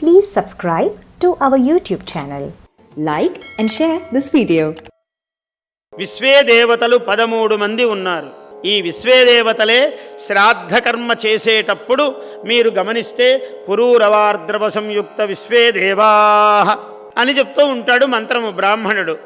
Please subscribe to our YouTube channel. Like and share this video. విశ్వే దేవతలు పదమూడు మంది ఉన్నారు ఈ విశ్వే దేవతలే చేసేటప్పుడు మీరు గమనిస్తే పురూరవార్ద్రవ సంయుక్త విశ్వే దేవా అని చెప్తూ ఉంటాడు మంత్రము బ్రాహ్మణుడు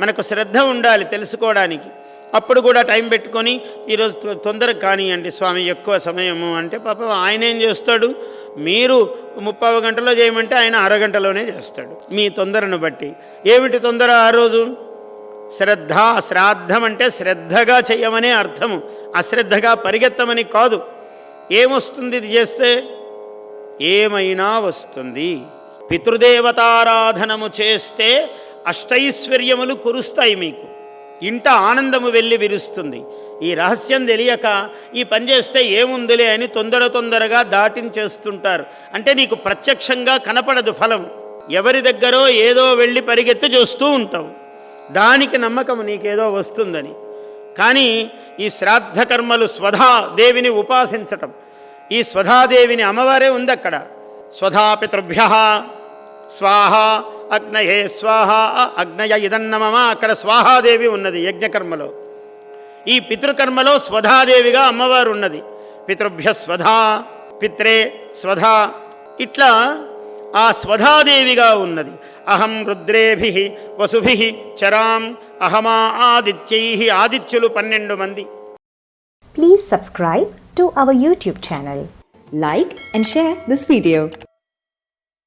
మనకు శ్రద్ధ ఉండాలి తెలుసుకోవడానికి అప్పుడు కూడా టైం పెట్టుకొని ఈరోజు తొ- తొందరగా కానివ్వండి స్వామి ఎక్కువ సమయము అంటే పాపం ఆయన ఏం చేస్తాడు? మీరు ముప్పావు గంటలో చేయమంటే ఆయన అరగంటలోనే చేస్తాడు. మీ తొందరను బట్టి. ఏమిటి తొందర ఆ రోజు? శ్రద్ధ శ్రాద్ధం అంటే శ్రద్ధగా చేయమనే అర్థము. అశ్రద్ధగా పరిగెత్తమని కాదు. ఏమొస్తుంది ఇది చేస్తే? ఏమైనా వస్తుంది. పితృదేవతారాధనము చేస్తే అష్టైశ్వర్యములు కురుస్తాయి మీకు. ఇంట ఆనందము వెళ్ళి విరుస్తుంది. ఈ రహస్యం తెలియక ఈ పని చేస్తే ఏముందిలే అని తొందర తొందరగా దాటించేస్తుంటారు అంటే నీకు ప్రత్యక్షంగా కనపడదు ఫలం. ఎవరి దగ్గరో ఏదో వెళ్ళి పరిగెత్తి చూస్తూ ఉంటావు. దానికి నమ్మకం నీకేదో వస్తుందని. కానీ ఈ శ్రాద్ధకర్మలు స్వధా దేవిని ఉపాసించటం. ఈ స్వధాదేవిని అమ్మవారే ఉంది అక్కడ స్వధాపితృభ్య స్వాహ అగ్నయే స్వాహ అగ్నయ ఇదన్నమమ అక్కడ స్వాహాదేవి ఉన్నది యజ్ఞకర్మలో. ఈ పితృకర్మలో స్వధాదేవిగా అమ్మవారు ఉన్నది పితృభ్య స్వధా పిత్రే స్వధా. ఇట్లా ఆ స్వధాదేవిగా ఉన్నది. అహం రుద్రేభి వసుభి చరాం అహమా ఆదిత్యై ఆదిత్యులు పన్నెండు మంది. Please subscribe to our YouTube channel like and share this video